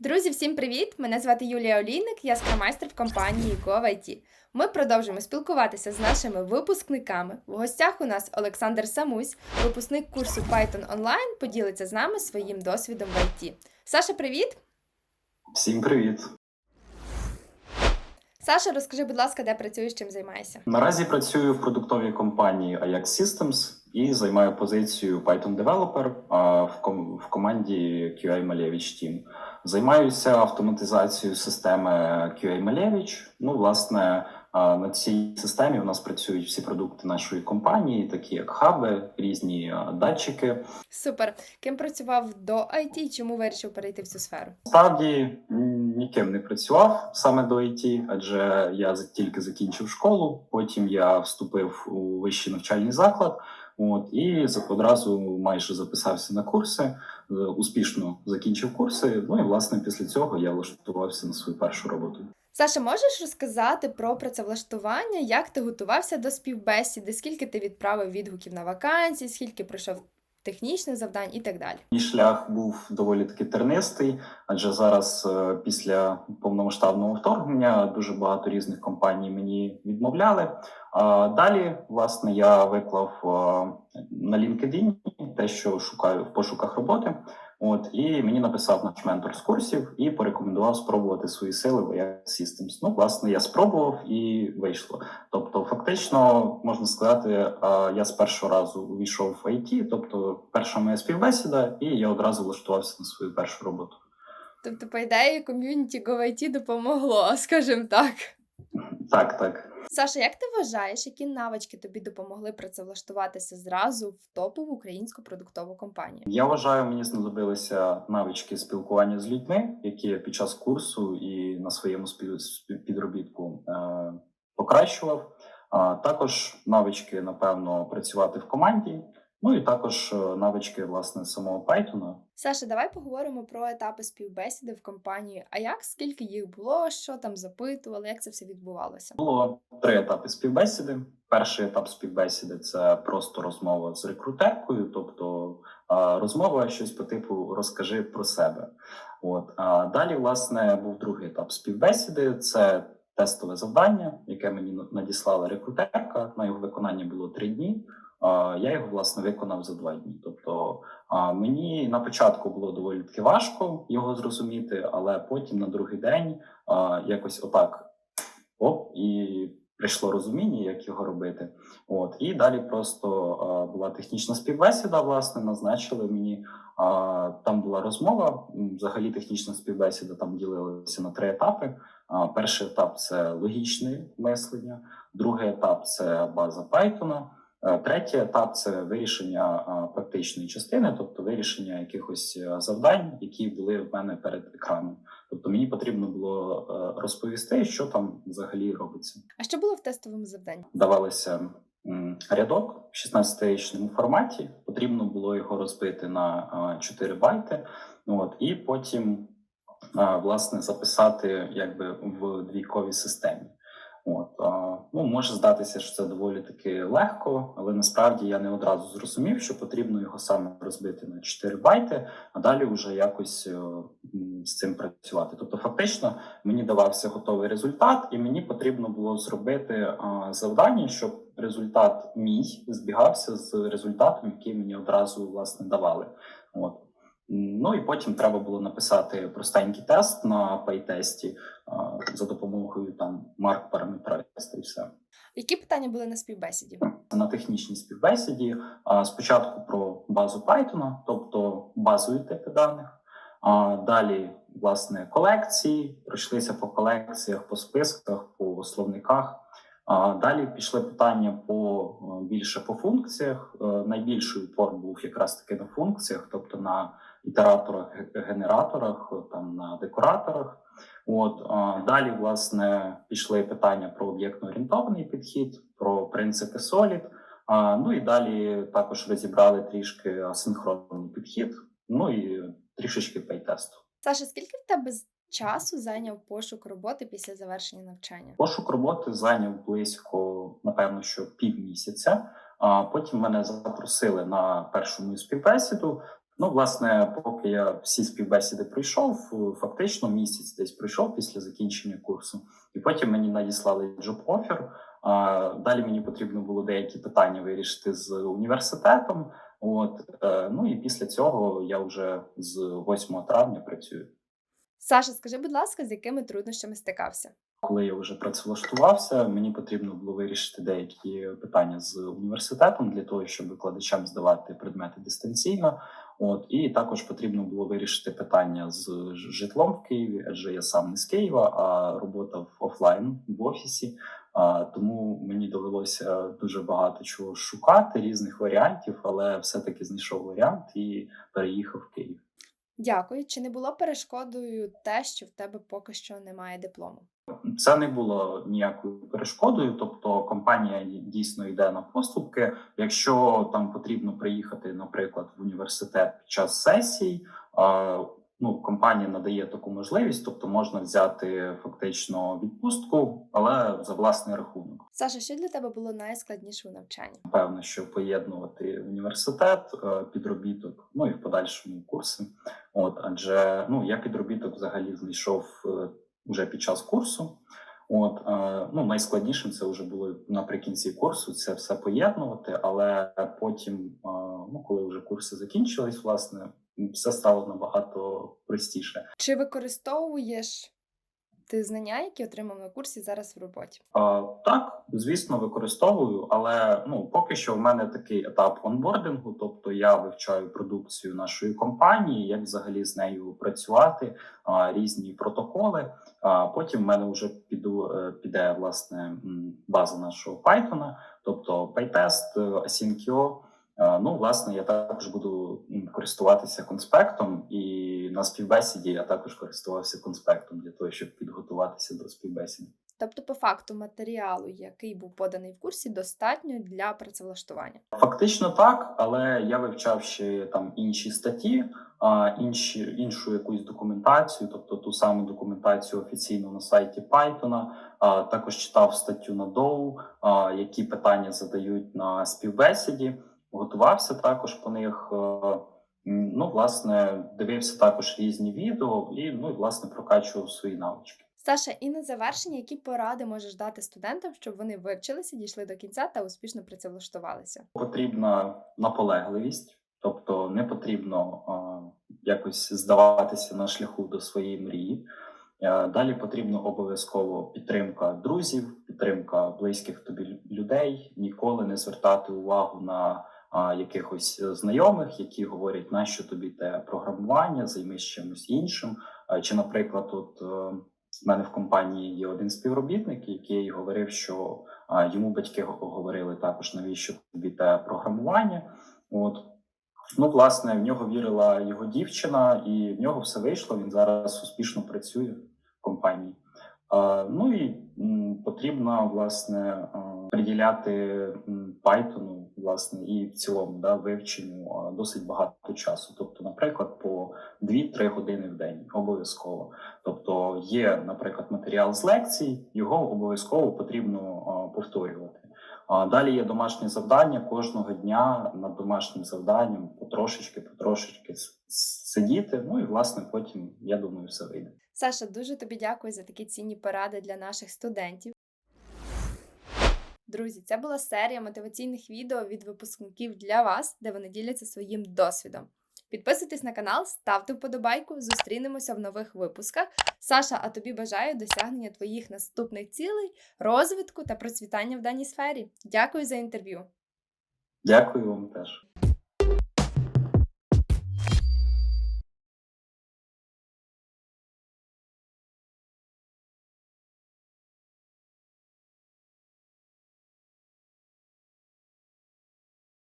Друзі, всім привіт! Мене звати Юлія Олійник, я скрамайстер в компанії GoVIT. Ми продовжуємо спілкуватися з нашими випускниками. В гостях у нас Олександр Самусь, випускник курсу Python Online, поділиться з нами своїм досвідом в IT. Саша, привіт! Всім привіт! Саша, розкажи, будь ласка, де працюєш, чим займаєшся? Наразі працюю в продуктовій компанії Ajax Systems і займаю позицію Python Developer в, ком- в команді QA Malevich Team. Займаюся автоматизацією системи QA Malevich. Ну, власне, на цій системі у нас працюють всі продукти нашої компанії, такі як хаби, різні датчики. Супер! Ким працював до IT? Чому вирішив перейти в цю сферу? Справді ніким не працював саме до IT, адже я тільки закінчив школу. Потім я вступив у вищий навчальний заклад. От і одразу майже записався на курси, е, успішно закінчив курси. Ну і власне після цього я влаштувався на свою першу роботу. Саша, можеш розказати про працевлаштування, як ти готувався до співбесіди, скільки ти відправив відгуків на вакансії, скільки пройшов технічних завдань і так далі? Мій шлях був доволі таки тернистий, адже зараз, е, після повномасштабного вторгнення, дуже багато різних компаній мені відмовляли. А далі, власне, я виклав е, на LinkedIn те, що шукаю в пошуках роботи. От і мені написав наш ментор з курсів і порекомендував спробувати свої сили в Systems. Ну, власне, я спробував і вийшло. Тобто, фактично, можна сказати, я з першого разу увійшов в IT, тобто перша моя співбесіда, і я одразу влаштувався на свою першу роботу. Тобто, по ідеї, ком'юніті GoIT допомогло, скажімо так. Так, так. Саша, як ти вважаєш, які навички тобі допомогли працевлаштуватися зразу в топову українську продуктову компанію? Я вважаю, мені знадобилися навички спілкування з людьми, які я під час курсу і на своєму спів- співпідробітку е, покращував. Також навички, напевно, працювати в команді. Ну і також е, навички власне самого Python. Саша, давай поговоримо про етапи співбесіди в компанії. А як скільки їх було, що там запитували, як це все відбувалося? Було три етапи співбесіди. Перший етап співбесіди це просто розмова з рекрутеркою, тобто розмова щось по типу розкажи про себе. От а далі, власне, був другий етап співбесіди. Це тестове завдання, яке мені надіслала рекрутерка. На його виконання було три дні. Я його власне виконав за два дні. Тобто мені на початку було доволі таки важко його зрозуміти, але потім на другий день якось отак оп, і прийшло розуміння, як його робити. От і далі просто а, була технічна співбесіда. Власне, назначили мені. А, там була розмова. Взагалі, технічна співбесіда там ділилася на три етапи. А, перший етап це логічне мислення, другий етап це база Python, Третій етап це вирішення практичної частини, тобто вирішення якихось е, завдань, які були в мене перед екраном. Тобто мені потрібно було е, розповісти, що там взагалі робиться. А що було в тестовому завданні? Давалося рядок в 16-річному форматі. Потрібно було його розбити на 4 байти. От, і потім власне записати якби в двійковій системі. От, а, ну, може здатися, що це доволі таки легко, але насправді я не одразу зрозумів, що потрібно його саме розбити на 4 байти, а далі вже якось е, з цим працювати. Тобто, фактично, мені давався готовий результат, і мені потрібно було зробити а, завдання, щоб результат мій збігався з результатом, який мені одразу власне давали. От. Ну і потім треба було написати простенький тест на пейтесті а, за допомогою там марк параметра і все. Які питання були на співбесіді? На технічній співбесіді спочатку про базу Python, тобто базові типи даних. А далі, власне, колекції, пройшлися по колекціях, по списках, по словниках. Далі пішли питання по е, більше по функціях. Е, Найбільший упор був якраз таки на функціях, тобто на ітераторах, генераторах, е, там на декораторах. От далі, власне, пішли питання про об'єктно-орієнтований підхід, про принципи Solid. Ну і далі також розібрали трішки асинхронний підхід, ну і трішечки пейтесту. Саша, скільки в тебе часу зайняв пошук роботи після завершення навчання? Пошук роботи зайняв близько, напевно, що півмісяця. А потім мене запросили на першу мою співбесіду. Ну, власне, поки я всі співбесіди пройшов, фактично місяць десь пройшов після закінчення курсу, і потім мені надіслали offer. А далі мені потрібно було деякі питання вирішити з університетом. От е, ну і після цього я вже з 8 травня працюю. Саша, скажи, будь ласка, з якими труднощами стикався? Коли я вже працевлаштувався, мені потрібно було вирішити деякі питання з університетом для того, щоб викладачам здавати предмети дистанційно. От і також потрібно було вирішити питання з житлом в Києві, адже я сам не з Києва, а робота в офлайн в офісі. А, тому мені довелося дуже багато чого шукати, різних варіантів, але все-таки знайшов варіант і переїхав в Київ. Дякую. Чи не було перешкодою те, що в тебе поки що немає диплому? Це не було ніякою перешкодою, тобто компанія дійсно йде на поступки. Якщо там потрібно приїхати, наприклад, в університет під час сесій, ну компанія надає таку можливість, тобто можна взяти фактично відпустку, але за власний рахунок. Саша, що для тебе було найскладніше у навчанні? Певно, що поєднувати університет, е, підробіток, ну і в подальшому курси. От адже ну я підробіток взагалі знайшов е, уже під час курсу. От е, ну найскладнішим це вже було наприкінці курсу. Це все поєднувати, але потім, е, ну коли вже курси закінчились, власне, все стало набагато простіше. Чи використовуєш ти знання, які отримав на курсі зараз в роботі? А, так, звісно, використовую, але ну поки що в мене такий етап онбордингу, тобто я вивчаю продукцію нашої компанії, як взагалі з нею працювати, а, різні протоколи. А потім в мене вже піду е, піде власне база нашого Python, тобто PyTest, е, Asyncio. Е, Ну, власне, я також буду користуватися конспектом, і на співбесіді я також користувався конспектом для того, щоб підготуватися до співбесіди. Тобто, по факту матеріалу, який був поданий в курсі, достатньо для працевлаштування. Фактично так, але я вивчав ще там інші статті, інші іншу якусь документацію, тобто ту саму документацію офіційну на сайті Python, також читав статтю на Dow, які питання задають на співбесіді. Готувався також по них. е, Ну, власне, дивився також різні відео і ну і власне прокачував свої навички. Саша, і на завершення, які поради можеш дати студентам, щоб вони вивчилися, дійшли до кінця та успішно працевлаштувалися? потрібна наполегливість, тобто не потрібно а, якось здаватися на шляху до своєї мрії. Е, Далі потрібно обов'язково підтримка друзів, підтримка близьких тобі людей, ніколи не звертати увагу на а, якихось е, знайомих, які говорять, нащо тобі те програмування, займись чимось іншим. Е, Чи, наприклад, от е, в мене в компанії є один співробітник, який говорив, що а, йому батьки говорили також, навіщо тобі те програмування. От ну, власне, в нього вірила його дівчина, і в нього все вийшло. Він зараз успішно працює в компанії. Ну і потрібно власне приділяти Python, власне, і в цілому да, вивченню досить багато часу. Тобто, наприклад, по 2-3 години в день обов'язково. Тобто є, наприклад, матеріал з лекцій, його обов'язково потрібно повторювати. Далі є домашнє завдання кожного дня над домашнім завданням потрошечки, потрошечки сидіти. Ну і власне потім я думаю, все вийде. Саша, дуже тобі дякую за такі цінні поради для наших студентів. Друзі, це була серія мотиваційних відео від випускників для вас, де вони діляться своїм досвідом. Підписуйтесь на канал, ставте вподобайку, зустрінемося в нових випусках. Саша, а тобі бажаю досягнення твоїх наступних цілей, розвитку та процвітання в даній сфері. Дякую за інтерв'ю. Дякую вам теж.